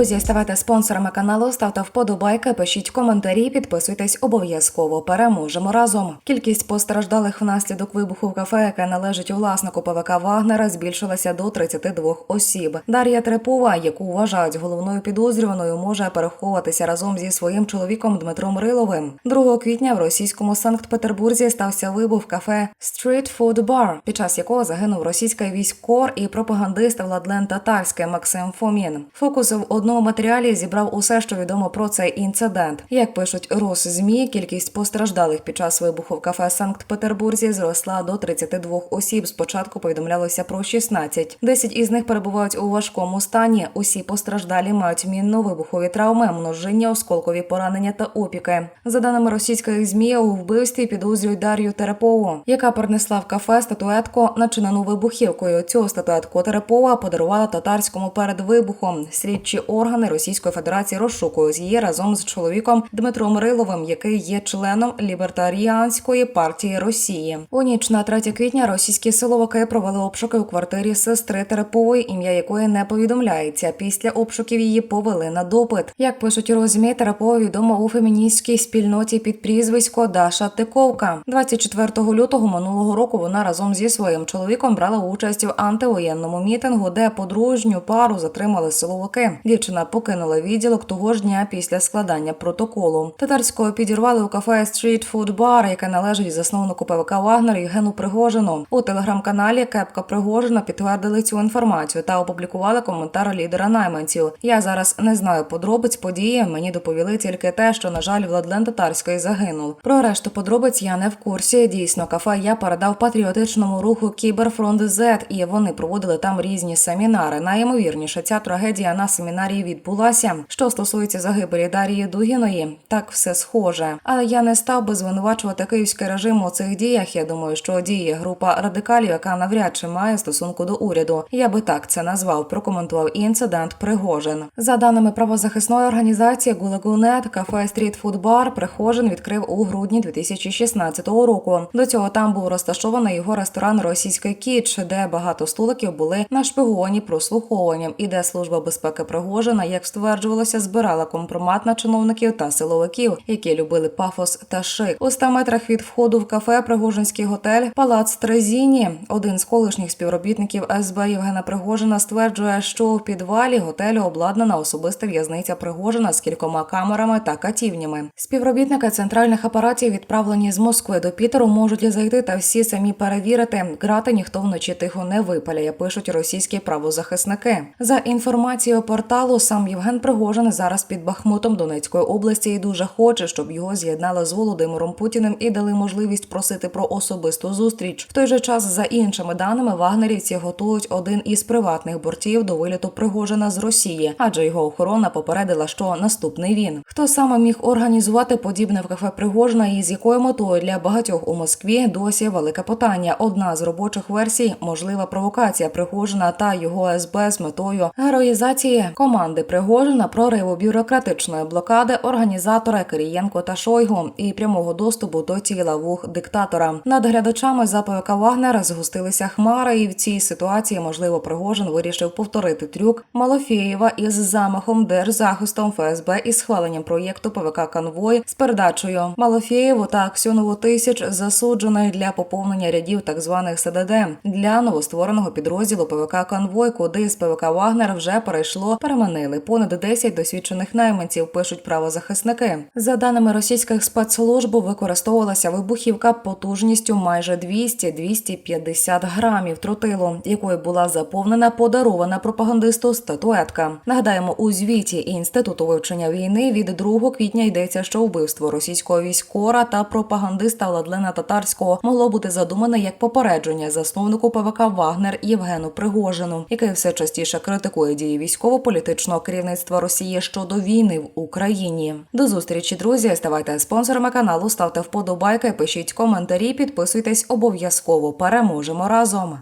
Друзі, ставайте спонсорами каналу, ставте вподобайки, пишіть коментарі, підписуйтесь обов'язково. Переможемо разом. Кількість постраждалих внаслідок вибуху в кафе, яке належить власнику ПВК Вагнера, збільшилася до 32 осіб. Дар'я Трепова, яку вважають головною підозрюваною, може переховуватися разом зі своїм чоловіком Дмитром Риловим. 2 квітня в російському Санкт-Петербурзі стався вибух кафе Street Food Bar, під час якого загинув російський військкор і пропагандист Владлен Татарський Максим Фомін. Фокус в одному матеріалі зібрав усе, що відомо про цей інцидент. Як пишуть Росзмі, кількість постраждалих під час вибуху в кафе Санкт-Петербурзі зросла до 32 осіб. Спочатку повідомлялося про 16. 10 із них перебувають у важкому стані. Усі постраждалі мають мінно-вибухові травми, множиння, осколкові поранення та опіки. За даними російських змі, у вбивстві підозрюють Дар'ю Терепову, яка принесла в кафе статуетку, начинену вибухівкою. Цю статуетку Терепова подарувала татарському перед вибухом. Слідчі органи Російської Федерації розшукують її разом з чоловіком Дмитром Риловим, який є членом лібертаріанської партії Росії. У ніч на 3 квітня російські силовики провели обшуки у квартирі сестри Терепової, ім'я якої не повідомляється. Після обшуків її повели на допит. Як пишуть у розмі, Терепова відома у феміністській спільноті під прізвисько Даша Тиковка. 24 лютого минулого року вона разом зі своїм чоловіком брала участь в антивоєнному мітингу, де подружню пару затримали силовики. Дівчина покинула відділок того ж дня після складання протоколу. Татарського підірвали у кафе Street Food Bar, яке належить засновнику ПВК Вагнер Євгену Пригожину. У телеграм-каналі Кепка Пригожина підтвердили цю інформацію та опублікували коментар лідера найманців. Я зараз не знаю подробиць події. Мені доповіли тільки те, що на жаль, Владлен Татарський загинув. Про решту подробиць я не в курсі. Дійсно, кафе я передав патріотичному руху Кіберфронт Z, і вони проводили там різні семінари. Найімовірніше, ця трагедія на семінарії відбулася. Що стосується загибелі Дарії Дугіної, так все схоже. Але я не став би звинувачувати київський режим у цих діях. Я думаю, що діє група радикалів, яка навряд чи має стосунку до уряду. Я би так це назвав. Прокоментував інцидент Пригожин. За даними правозахисної організації Гулагунет, кафе Стріт Фуд Бар Пригожин відкрив у грудні 2016 року. До цього там був розташований його ресторан Російський Кіч, де багато столиків були нашпиговані прослуховуванням, і де служба безпеки Пригожина, як стверджувалося, збирала компромат на чиновників та силовиків, які любили пафос та шик. У 100 метрах від входу в кафе Пригожинський готель Палац Трезіні. Один з колишніх співробітників СБ Євгена Пригожина стверджує, що у підвалі готелю обладнана особиста в'язниця Пригожина з кількома камерами та катівнями. Співробітники центральних апаратів, відправлені з Москви до Пітеру, можуть зайти та всі самі перевірити. Грати ніхто вночі тихо не випаляє, пишуть російські правозахисники. За інформацією порталу, сам Євген Пригожин зараз під Бахмутом Донецької області і дуже хоче, щоб його з'єднали з Володимиром Путіним і дали можливість просити про особисту зустріч. В той же час, за іншими даними, вагнерівці готують один із приватних бортів до виліту Пригожина з Росії, адже його охорона попередила, що наступний він. Хто саме міг організувати подібне в кафе Пригожина і з якою метою для багатьох у Москві досі велике питання. Одна з робочих версій можлива провокація Пригожина та його СБ з метою героїзації команди Пригожина, прориву бюрократичної блокади організатора Кирієнко та Шойгу і прямого доступу до тіла вух диктатора. Над глядачами заповіка Вагнера згустилися хмари, і в цій ситуації можливо Пригожин вирішив повторити трюк Малофєєва із замахом держзахистом ФСБ і схваленням проєкту ПВК Конвой з передачею Малофєєву та Аксьонову тисяч засудженої для поповнення рядів так званих СДД для новоствореного підрозділу ПВК Конвой, куди з ПВК Вагнер вже перейшло, переманили понад 10 досвідчених найманців. Пишуть правозахисники. За даними російських спецслужб, використовувалася вибухівка потужністю майже 200-250 грамів тротилу, якою була заповнена подарована пропагандисту статуетка. Нагадаємо, у звіті інституту вивчення війни від 2 квітня йдеться, що вбивство російського військора та пропагандиста Владлена Татарського могло бути задумане як попередження засновнику ПВК Вагнер Євгену Пригожину, який все частіше критикує дії військово-політичного керівництва Росії щодо війни в Україні. До зустрічі, друзі. Ставайте спонсорами каналу, ставте вподобайки, пишіть коментарі, підписуйтесь обов'язково. Переможемо разом.